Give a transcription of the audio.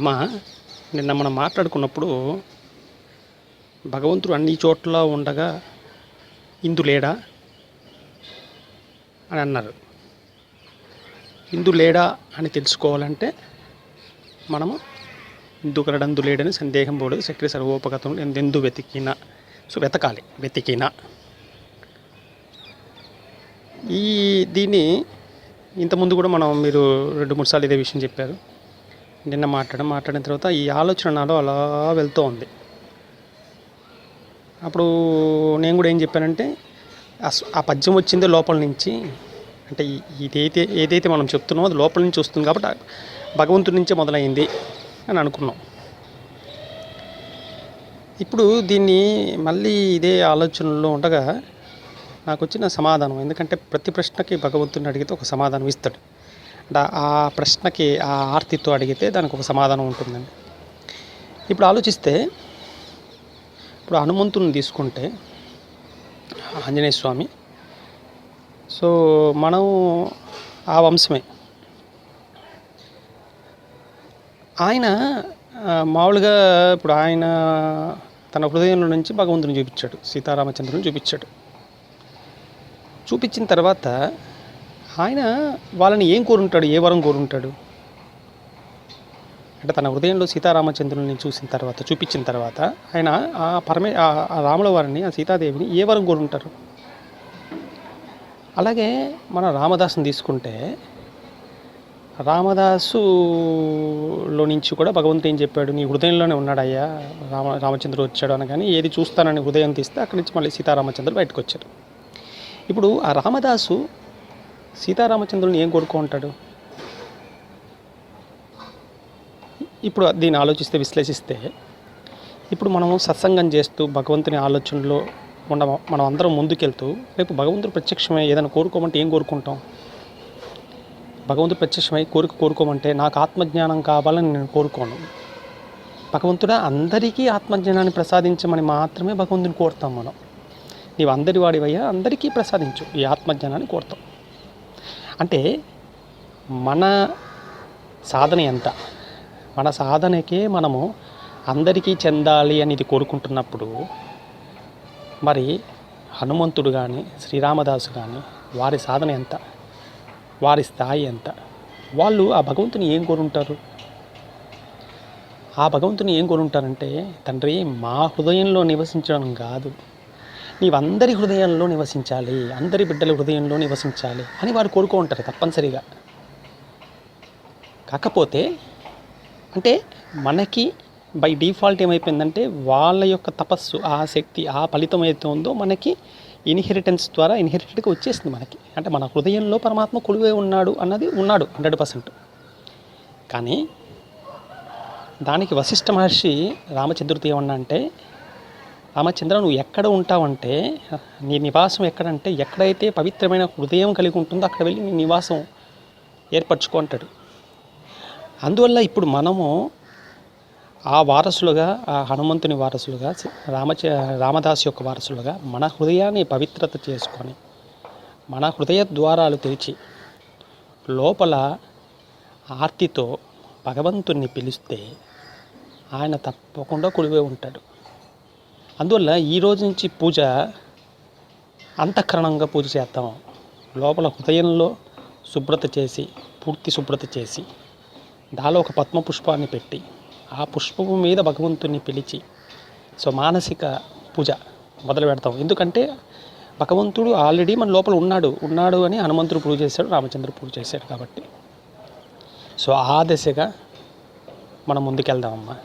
అమ్మా నిన్న మనం మాట్లాడుకున్నప్పుడు భగవంతుడు అన్ని చోట్ల ఉండగా ఇందు లేడా అని అన్నారు. ఇందు లేడా అని తెలుసుకోవాలంటే మనము ఇందు కలడందు లేడని సందేహం పోలేదు. సక్రియ సర్వోపగతం ఎందెందు వెతికినా సో వెతకాలి వెతికినా. ఈ దీన్ని ఇంతకుముందు కూడా మనం మీరు రెండు మూడు సార్లు ఇదే విషయం చెప్పారు. నిన్న మాట్లాడడం మాట్లాడిన తర్వాత ఈ ఆలోచన నాలో అలా వెళ్తూ ఉంది. అప్పుడు నేను కూడా ఏం చెప్పానంటే ఆ పద్యం వచ్చింది లోపల నుంచి అంటే ఇదైతే ఏదైతే మనం చెప్తున్నామో అది లోపల నుంచి వస్తుంది కాబట్టి భగవంతుడి నుంచే మొదలైంది అని అనుకున్నాం. ఇప్పుడు దీన్ని మళ్ళీ ఇదే ఆలోచనలో ఉండగా నాకు వచ్చిన సమాధానం ఎందుకంటే ప్రతి ప్రశ్నకి భగవంతుని అడిగితే ఒక సమాధానం ఇస్తాడు. ఆ ప్రశ్నకి ఆ ఆర్తితో అడిగితే దానికి ఒక సమాధానం ఉంటుందండి. ఇప్పుడు ఆలోచిస్తే ఇప్పుడు హనుమంతుని తీసుకుంటే ఆంజనేయ స్వామి సో మనం ఆ వంశమే. ఆయన మామూలుగా ఇప్పుడు ఆయన తన హృదయంలో నుంచి భగవంతుని చూపించాడు సీతారామచంద్రుని చూపించాడు. చూపించిన తర్వాత ఆయన వాళ్ళని ఏం కోరుంటాడు? ఏ వరం కోరుంటాడు? అంటే తన హృదయంలో సీతారామచంద్రుని చూసిన తర్వాత చూపించిన తర్వాత ఆయన ఆ పరమే ఆ రాముల వారిని ఆ సీతాదేవిని ఏ వరం కోరుంటారు? అలాగే మన రామదాసుని తీసుకుంటే రామదాసులో నుంచి కూడా భగవంతుడు ఏం చెప్పాడు? నీ హృదయంలోనే ఉన్నాడయ్యా రామ రామచంద్రుడు వచ్చాడు అనగాని ఏది చూస్తానని హృదయం తీస్తే అక్కడి నుంచి మళ్ళీ సీతారామచంద్రుడు బయటకు వచ్చారు ఇప్పుడు ఆ రామదాసు సీతారామచంద్రుని ఏం కోరుకుంటాడు? ఇప్పుడు దీన్ని ఆలోచిస్తే విశ్లేషిస్తే ఇప్పుడు మనము సత్సంగం చేస్తూ భగవంతుని ఆలోచనలో ఉండ మనం అందరం ముందుకెళ్తూ రేపు భగవంతుడు ప్రత్యక్షమై ఏదైనా కోరుకోమంటే ఏం కోరుకుంటాం? భగవంతుడు ప్రత్యక్షమై కోరిక కోరుకోమంటే నాకు ఆత్మజ్ఞానం కావాలని నేను కోరుకోను. భగవంతుడా అందరికీ ఆత్మజ్ఞానాన్ని ప్రసాదించమని మాత్రమే భగవంతుని కోరుతాం మనం. నీవు అందరి వాడివయ్యా అందరికీ ప్రసాదించు. ఈ ఆత్మజ్ఞానాన్ని కోరుతాం. అంటే మన సాధన ఎంత? మన సాధనకే మనము అందరికీ చెందాలి అని ఇది కోరుకుంటున్నప్పుడు మరి హనుమంతుడు కానీ శ్రీరామదాసు కానీ వారి సాధన ఎంత? వారి స్థాయి ఎంత? వాళ్ళు ఆ భగవంతుని ఏం కోరుంటారు? ఆ భగవంతుని ఏం కోరుంటారంటే తండ్రి మా హృదయంలో నివసించడం కాదు. నీవందరి హృదయంలో నివసించాలి అందరి బిడ్డల హృదయంలో నివసించాలి అని వారు కోరుకో ఉంటారు తప్పనిసరిగా. కాకపోతే అంటే మనకి బై డిఫాల్ట్ ఏమైపోయిందంటే వాళ్ళ యొక్క తపస్సు ఆ శక్తి ఆ ఫలితం ఏదైతే ఉందో మనకి ఇన్హెరిటెన్స్ ద్వారా ఇన్హెరిటెడ్గా వచ్చేసింది మనకి. అంటే మన హృదయంలో పరమాత్మ కొలువే ఉన్నాడు అన్నది ఉన్నాడు హండ్రెడ్ పర్సెంట్. కానీ దానికి వశిష్ఠ మహర్షి రామచంద్రుడితో ఏమన్నా అంటే ఆమె చంద్ర నువ్వు ఎక్కడ ఉంటావంటే నీ నివాసం ఎక్కడంటే ఎక్కడైతే పవిత్రమైన హృదయం కలిగి ఉంటుందో అక్కడ వెళ్ళి నీ నివాసం ఏర్పరచుకో అంటాడు. అందువల్ల ఇప్పుడు మనము ఆ వారసులుగా ఆ హనుమంతుని వారసులుగా రామచ రామదాస్ యొక్క వారసులుగా మన హృదయాన్ని పవిత్రత చేసుకొని మన హృదయ ద్వారాలు తెరిచి లోపల ఆర్తితో భగవంతుణ్ణి పిలిస్తే ఆయన తప్పకుండా కొలివే ఉంటాడు. అందువల్ల ఈ రోజు నుంచి పూజ అంతఃకరణంగా పూజ చేద్దాం లోపల హృదయంలో శుభ్రత చేసి పూర్తి శుభ్రత చేసి దాలో ఒక పద్మ పుష్పాన్ని పెట్టి ఆ పుష్పము మీద భగవంతుని పిలిచి సో మానసిక పూజ మొదలు పెడతాం. ఎందుకంటే భగవంతుడు ఆల్రెడీ మన లోపల ఉన్నాడు. ఉన్నాడు అని హనుమంతుడు పూజ చేశాడు రామచంద్రుడు పూజ చేశాడు కాబట్టి. సో ఆ దశగా మనం ముందుకెళ్దామమ్మా.